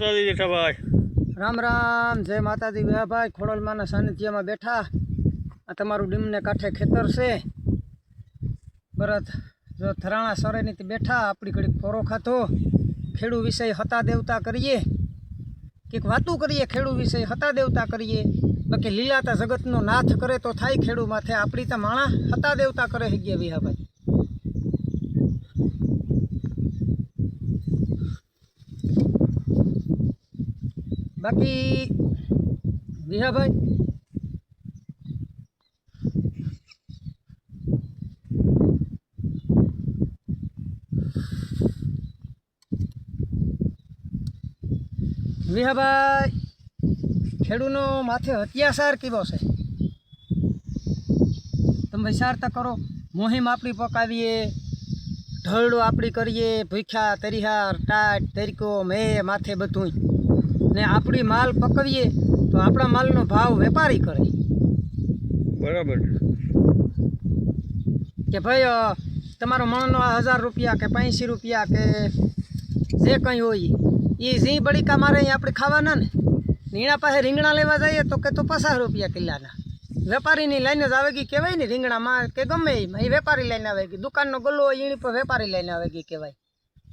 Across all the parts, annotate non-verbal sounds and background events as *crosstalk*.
માતાજી જેઠાભાઈ રામ રામ, જય માતાજી વિહાભાઈ ખોડલમાના સાનિધ્યમાં બેઠા. આ તમારું ડીમને કાંઠે ખેતર છે. બરત જો થરાણા સરેનીથી બેઠા, આપણી ઘડીક પોરો ખાતો ખેડૂ વિષય હતા દેવતા કરીએ. કંઈક વાતું કરીએ, ખેડૂ વિષય હતા દેવતા કરીએ. બાકી લીલાતા જગતનો નાથ કરે તો થાય ખેડૂ માથે. આપણી તો માણા હતા દેવતા કરે હગીએ વિહાભાઈ બાકી વિહાભાઈ? વિહાભાઈ, ખેડૂનો માથે અત્યાચાર કેવો છે. તમે વિચારતા કરો. મોહિમ આપણી પકાવીએ. ઢળડું આપણી કરીએ. ભૂખ્યા, તરિહાર, ટાટ, તરીકો મેં માથે બધું ને આપણી માલ પકવીએ તો આપણા માલનો ભાવ વેપારી કરે. બરાબર કે ભાઈ તમારો મણનો હજાર રૂપિયા કે પાંચસી રૂપિયા કે જે કંઈ હોય એ ઝી બળીકા મારે અહીં આપણે ખાવાના ને? નીણા પાસે રીંગણા લેવા જઈએ તો કે તો પચાસ રૂપિયા કિલ્લાના. વેપારીની લાઈન જ આવે ગઈ કહેવાય ને રીંગણામાં કે ગમે એમાં. એ વેપારી લાઈન આવે ગઈ દુકાનનો ગલ્લો હોય એની પર વેપારી લાઈન આવે ગઈ કહેવાય.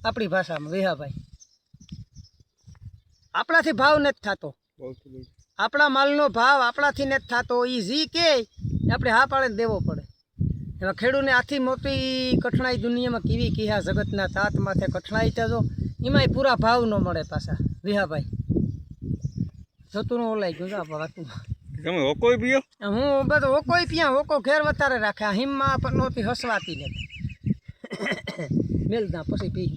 આપણી ભાષામાં વિહાભાઈ. આપણાથી ભાવ નથી થતો. આપણા માલનો ભાવ આપણાથી નથી થતો. એ જી કે આપણે હા પાડે દેવો પડે. એમાં ખેડૂને આથી મોટી કઠણાઈ દુનિયામાં કેવી કીહા જગતના તાત માથે કઠણાઈ થતો એમાંય પૂરા ભાવ ન મળે પાછા. વિહાભાઈ જતું ન ઓલાઈ ગયું આપણા વાતમાં. તમે ઓકોય પીઓ? હું બધો ઓકોય પીયા ઓકો ઘેર વધારે રાખે. હિમમાં પણ નહોતી હસવાતી નથી મેલદા પછી પી.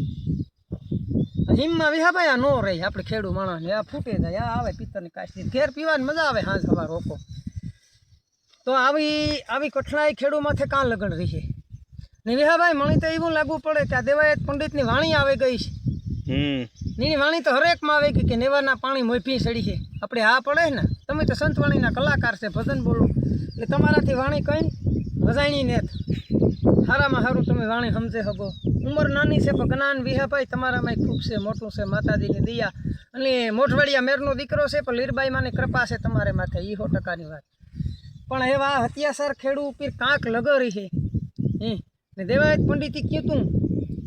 હિમમાં વિહાભાઈ આ નો રહી આપણે ખેડૂ માણસને આ ફૂટે જાય આ આવે પિત્તરની કાશી. ઘેર પીવાની મજા આવે હાંજ સવાર રોકો. તો આવી આવી કઠણાઈ ખેડૂ માથે કાં લગણ રહી છે ને વિહાભાઈ મને તો એવું લાગવું પડે કે આ દેવાયત પંડિતની વાણી આવે ગઈ છે. નીની વાણી તો હરેકમાં આવે ગઈ કે નેવાના પાણી મોફી સડી છે. આપણે હા પડે ને? તમે તો સંતવાણીના કલાકાર છે ભજન બોલો. એટલે તમારાથી વાણી કંઈ ભજાણી ને સારામાં સારું તમે વાણી સમજે શકો. ઉંમર નાની છે પણ જ્ઞાન વિહાભાઈ તમારામાં ખૂબ છે મોટું છે માતાજીની દયા. અને મોઢવાડિયા મેરનો દીકરો છે પણ લીરબાઈમાંની કૃપા છે તમારે માથે એ સો ટકાની વાત. પણ એવા હત્યાસર ખેડૂ ઉપર કાંક લગરી છે. હે? ને દેવાયત પંડિતે કીધું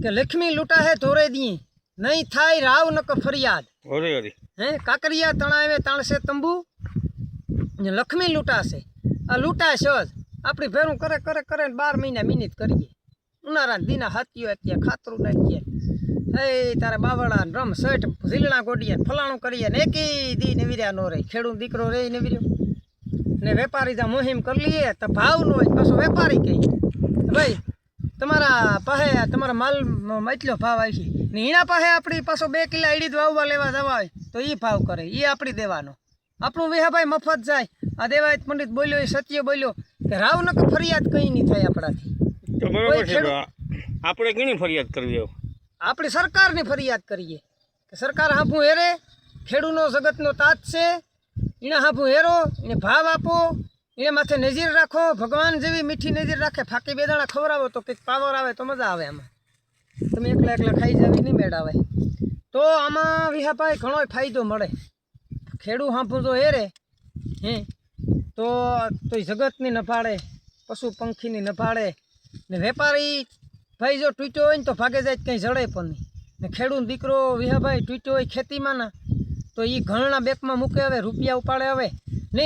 કે લક્ષ્મી લૂંટા હે ધોરે દી નહીં થાય રાવ નક ફરિયાદ. હે? કાકરિયા તણાવે તાણશે તંબુ લક્ષ્મી લૂંટાશે. આ લૂંટાશે જ. આપણી ભેરું કરે કરે કરે બાર મહિના મિનિટ કરીએ. ઉનાળા દીના હાથીઓ કે ખાતરું નાખીએ. હે, તારે બાવળા રમ શર્ટ ઝીલણા ગોડીએ, ફલાણું કરીએ ને એકી દી નેવીર્યા નો રહી. ખેડૂત દીકરો રહી નેવીર્યો ને વેપારી જ્યાં મુહિમ કરી લઈએ, તો ભાવ નો હોય પાછો વેપારી કહે. ભાઈ, તમારા પાસે, તમારા માલ એટલો ભાવ આવી છે. ને એના પાસે આપણી પાછો બે કિલા એડી વાવવા લેવા જવા હોય, તો એ ભાવ કરે એ આપણી દેવાનો. આપણું વિહાભાઈ મફત જાય. આ દેવાયત પંડિત બોલ્યો, એ સત્ય બોલ્યો, કે રાવ નક ફરિયાદ કંઈ નહીં થાય આપણાથી? તો બરાબર છે આપણે કેની ફરિયાદ કરવી આપણી સરકારની ફરિયાદ કરીએ. કે સરકાર હાંભું હેરે ખેડૂનો જગતનો તાત છે એને હાંભું હેરો એને ભાવ આપો એને માથે નજીર રાખો ભગવાન જેવી મીઠી નજીર રાખે ફાકી બેદાણા ખવડાવો તો કંઈક પાવર આવે તો મજા આવે આમાં. તમે એકલા એકલા ખાઈ જાવી નહીં મેળ તો આમાં વિહાભાઈ ઘણો ફાયદો મળે. ખેડૂ હાંભું જો હેરે હે તો તો ઈ જગતની નફાડે પશુ પંખીની નફાડે ને વેપારી ભાઈ જો તૂટ્યો હોય ને તો ભાગે જાય કંઈ જડે પણ નહીં. ને ખેડૂત દીકરો વિહાભાઈ તૂટ્યો હોય ખેતીમાં ના તો એ ઘણા બેંકમાં મૂકે હવે, રૂપિયા ઉપાડે હવે. ને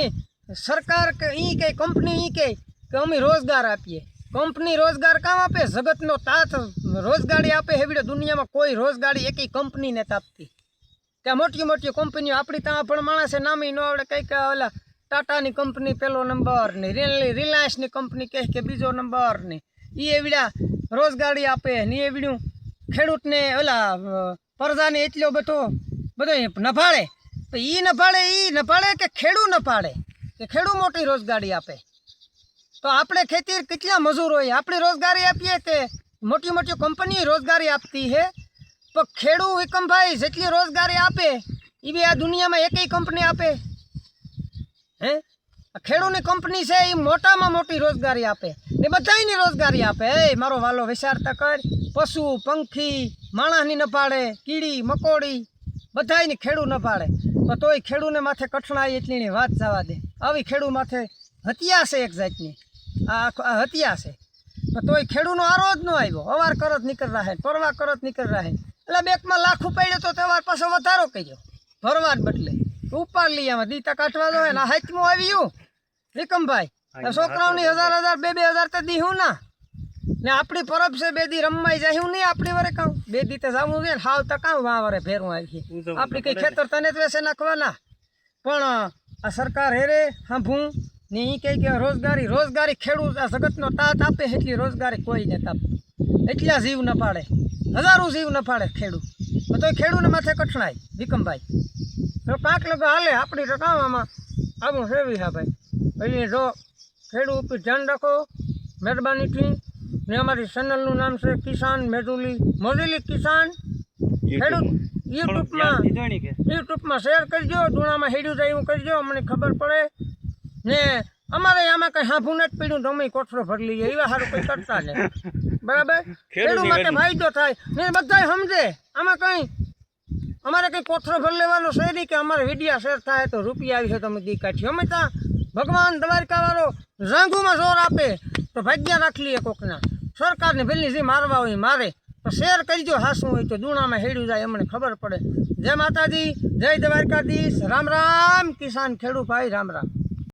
સરકાર કે એ કે, કંપની એ કે કે અમે રોજગાર આપીએ. કંપની રોજગાર કામ આપે? જગતનો તાત રોજગારી આપે એવી દુનિયામાં કોઈ રોજગારી એક કંપનીને તાપતી. ત્યાં મોટી મોટી કંપનીઓ આપણી ત્યાં પણ માણસે નામી ન આવડે, કંઈક ઓલા ટાટાની કંપની પહેલો નંબર ને રિલાયન્સની કંપની કહે કે બીજો નંબર ને. એ એવડા રોજગારી આપે ને એવડ્યું ખેડૂતને ઓલા પ્રજાને એટલો બધો બધો નફાળે તો એ નભાળે એ નભાળે કે ખેડૂ નફાળે કે ખેડૂ મોટી રોજગારી આપે? તો આપણે ખેતી કેટલા મજૂર હોય? આપણે રોજગારી આપીએ કે મોટી મોટી કંપની રોજગારી આપતી છે પણ ખેડૂ એકમભાઈ જેટલી રોજગારી આપે એવી આ દુનિયામાં એકેય કંપની આપે. હે? ખેડૂની કંપની છે એ મોટામાં મોટી રોજગારી આપે. ને બધાયની રોજગારી આપે. એ મારો વાલો વિચારતા કર. પશુ, પંખી, માણસની નપાડે કીડી, મકોડી, બધાયની ખેડૂ ન પાડે તો તોય ખેડૂને માથે કઠણાઈ એટલીની વાત જવા દે. આવી ખેડૂ માથે હત્યા છે એક જાતની. આ હત્યા છે. તો તોય ખેડૂનો આરો જ ન આવ્યો. અવાર કરત નીકળ રહે, પરવા કરત નીકળ રહે. એટલે બેંકમાં લાખ ઉપાડ્યો તો તમારે પાછો વધારો કર્યો. ભરવા જ બદલે. ઉપાડ લઈ આમાં દીતા કાઢવા દો ને હાથમાં આવ્યું વિકમભાઈ છોકરાઓની હજાર હજાર બે બે હજાર તો દીહું ના. ને આપણી પરબ છે બે દી રમવાય જાય નહીં આપણી વરે કામ. બે દી તો જવું ને હાવ તો કામ વા વરે ફેરવું આવી આપણી કઈ ખેતર તને જ વેસે નાખવાના. પણ આ સરકાર હેરે હાંભું. ને એ કહે કે રોજગારી રોજગારી ખેડૂત આ જગતનો તાત આપે એટલી રોજગારી કોઈ ને તાપ. એટલા જીવ ન પાડે. હજારો જીવ ન પાડે ખેડૂત. તો ખેડૂને માથે કઠણાય વિકમભાઈ તો કાંક લગો હાલે આપણી તો આમાં આવું સેવી હા ભાઈ. એટલે જો ખેડૂત ઉપર ધ્યાન રાખો મહેરબાનીથી ને અમારી ચેનલનું નામ છે કિસાન મેજુલી મોજેલી કિસાન. ખેડૂત યુટ્યુબમાં યુટ્યુબમાં શેર કરજો દુણામાં હેડ્યું જાય એવું કરજો અમને ખબર પડે. ને અમારે આમાં કંઈ હાંભું નથી પીડ્યું તો અમે કોઠરો ભરી લઈએ એવા સારું કંઈ કરતા ને *laughs* બરાબર? *laughs* ખેડૂત માટે ફાયદો થાય. ને બધા સમજે. આમાં કંઈ અમારે કંઈ કોથરો ભર લેવાનો છે નહીં કે અમારે વિડિયા શેર થાય તો રૂપિયા આવી છે તમે દી કાઢી અમે ત્યાં ભગવાન દ્વારકાવાળો રાંગુમાં જોર આપે તો ભાગ્યા રાખી લઈએ કોકના. સરકારને ભેલની જે મારવા હોય મારે. તો શેર કરજો હાસું હોય તો દુણામાં હેડ્યું જાય અમને ખબર પડે. જય માતાજી જય દ્વારકાધીશ. રામ રામ કિસાન ખેડૂત ભાઈ રામ રામ.